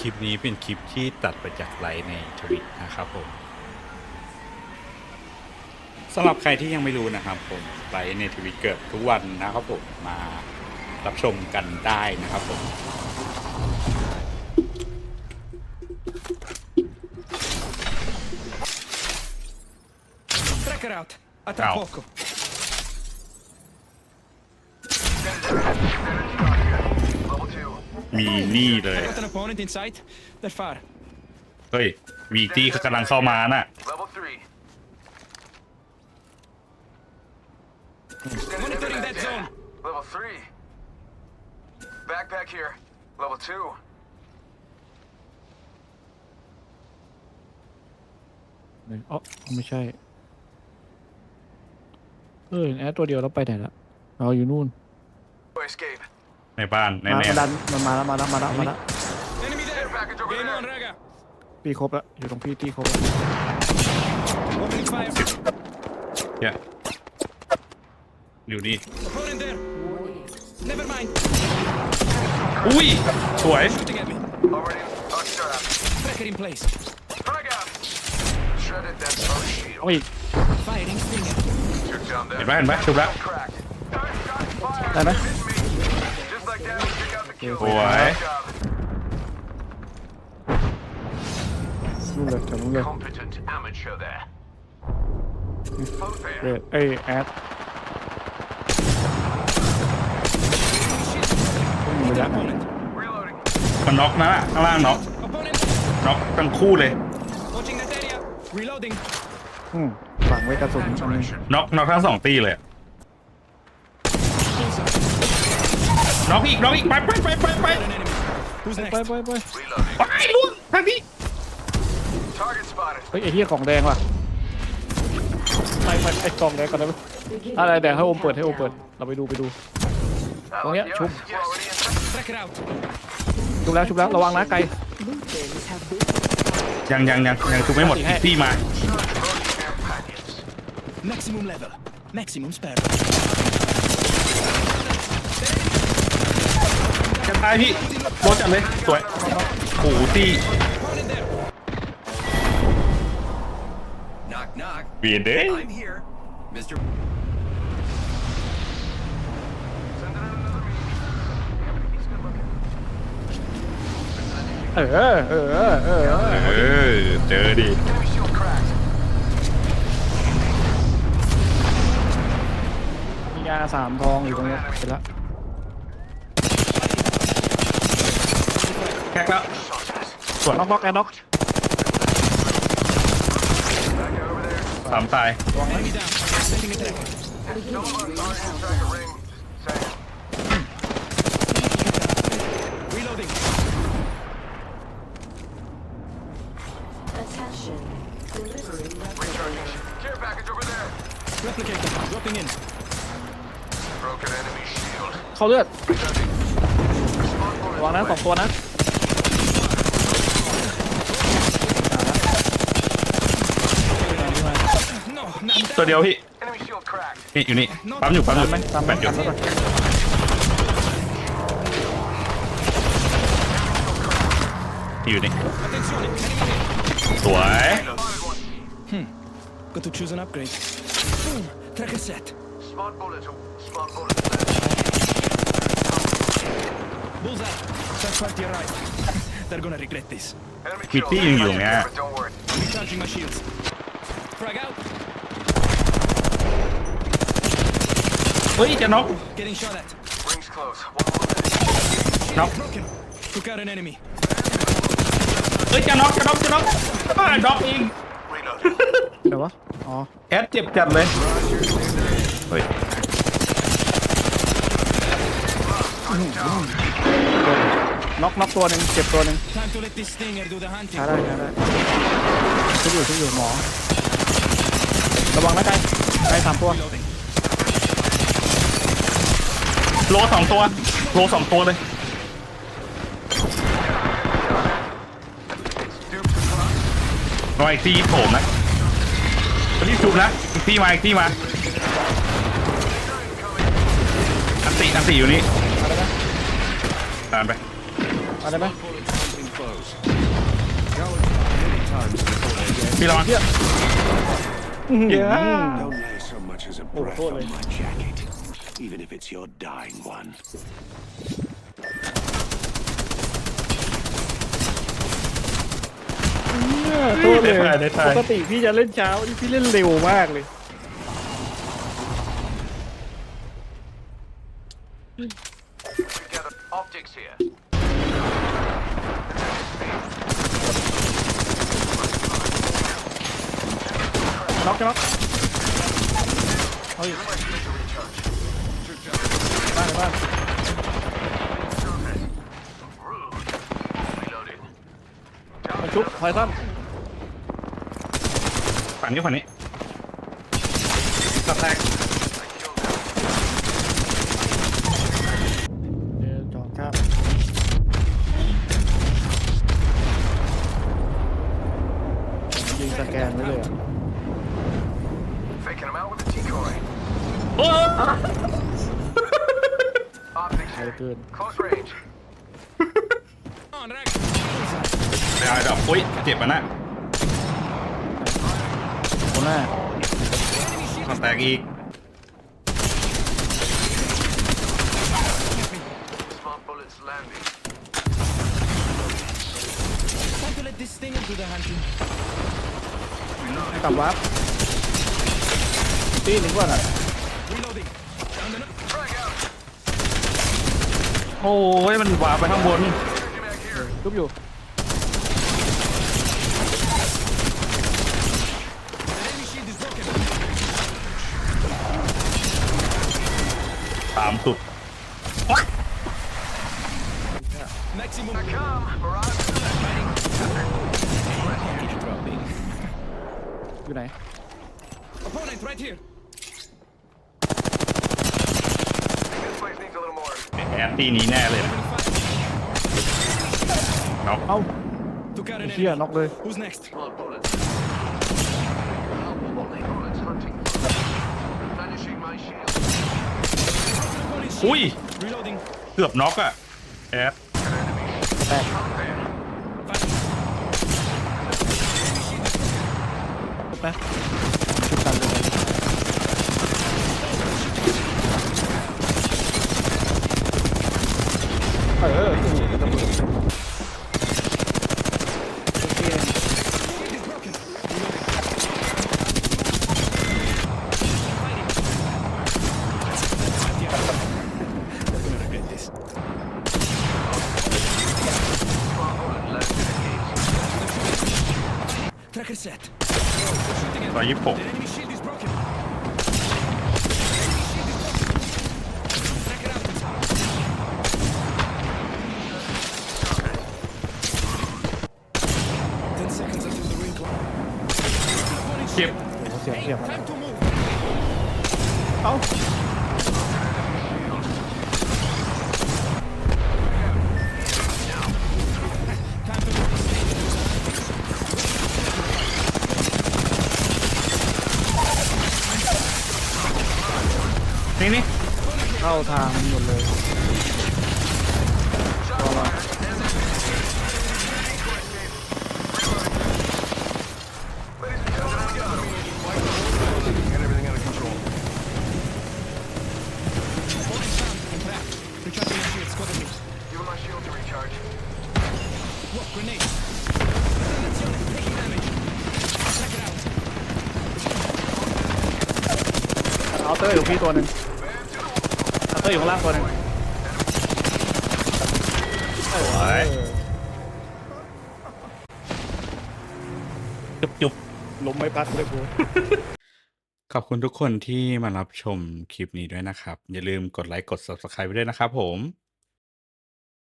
คลิปนี้เป็นคลิปที่ตัดไปจากไลฟ์ในทวิตนะครับผมสำหรับใครที่ยังไม่รู้นะครับ ผมไลฟ์ในทวิตเกือบทุกวันนะครับผมมารับชมกันได้นะครับผมเอามีนี่เลยเฮ้ย มีตีากำลังเข้ามาน่ะเ o n i อ๋อไม่ใช่เออแอดตัวเดียวแล้วไปไหนละเราอยู่นู่น Escape. ในบ้านในแนมันมาแล้วมาแล้วมาแล้วมาแล้วปีครบแล้วอยู่ตรงพี่ตีครบเย้อยู่นี่อุ้ยสวยโอ้ยเห็นไหมเห็นไหมชุบแล้วได้ไหมเเ o n u o h e อ้แอดมน a มันน็อกนะข้างล่างน็อกน็อกทั้งคู่เลยอืมฝังไว้กระสุนน็อกน็อกทั้งสองตีเลยอะน้องอีกน้องอีก ไปไปไปไปไปไปไปไปไปล่วงทางนี้เฮ้ยไอ้เหี้ยของแดงว่ะไปไปไอ้กปไองแดงก่อนไปอะไรแดงให้ปอมเปิดให้ปอมเปิดเราไปดูไปดูตรงเนี้ยชุบชุบแล้วชุบแล้วระวังนะไกลยังยังยังยังชุบไม่หมดพี่มา maximum level maximum spare ้ายพี่โดนจับเลยสวยโอ้โหตีบวีนเด้เออ เออ เออ เออเออเจอดิมียาสามทองอยู่ตรงนี้เสร็จละแคล้วสวนน็อกน็อกแอนด็อกสามตายเขาเลือดวางนะสองตัวนะตัวเดียวพี่พี่อยู่นี่ ปั๊มอยู่ปั๊มอยู่ปั๊มแปดอยู่พี่อยู่นี่สวยก็ต้องเลือกอัพเกรดทรัคเซตบูลส์แอร์ทรัคที่ไรต์เดอรก็จะรีเกรดดิสคิี่อยู่อยู่เนี้ยเฮ้ยจะน็อกน็อกเฮ้ยจะน็อกจะน็อกจะน็อกบ้าด็อกเอง r เดี๋ยววะอ๋อแอดเจ็บจัดเลย เฮ้ยน็อกน็อกตัวหนึ่งเจ็บตัวหนึ่ง t ช้าได้ช้าได้ชุบอยู่ชุบอยู่หมอระวังนะไกลไกลสามตัวโลสองตัวโลสองตัวเลยรอยซีโผล่นะรีบจุบนะอีกซี่มาอีกซี่มาอันตีอันตีอยู่นี่ตามไปมาไปไหมพี่ระวังเยอะโอ้โหเลย even if it's your dying one. เนี่ยโทษเลยได้ถ่ายได้ถ่าย ปกติพี่จะเล่นเช้านี่พี่เล่นเร็วมากเลย Gather optics here. น็อกน็อกเอาอีก Requesting ชุบไฟตั้มฝั่งนี้ฝั่งนี้ตัดแตกเดินจอดครับยิงสแกนไว้เลยอะ Faking them out with a decoy. โอ้ย Optics ไกล here. เกิน Close range. On rack. ดาวดับอุ้ยเจ็บอ่ะนะโคน่ต้อนแตกอีกให้กลับวับตีหนึ่งก่อนอ่ะโอ้ยมันวาไปข้างบนทุบอยู่อยู่ไหน Opponent right here. แอนตี้นี้แน่เลยนะเอ้า To cut ไอ้ an เชี่ย enemy. น็อกเลย Who's next? Finishing my shield. Opponent's ship. อุ้ย Reloading. เกือบน็อกอะแอดไตกป Tracker set. Are you enemy shield is broken. enemy shield is broken. Ten seconds until the ring clock. Opponent Time to move. นี่นี่เข้าทางหมดเลยพอละเอาเตอร์อยู่พี่ตัวหนึ่งเอ้อยู่ข้างล่างตัวนึงสวยจุบจุบล้มไม่พัดเลยครูขอบคุณทุกคนที่มารับชมคลิปนี้ด้วยนะครับ อย่าลืมกดไลค์ กด subscribe ไปด้วยนะครับผม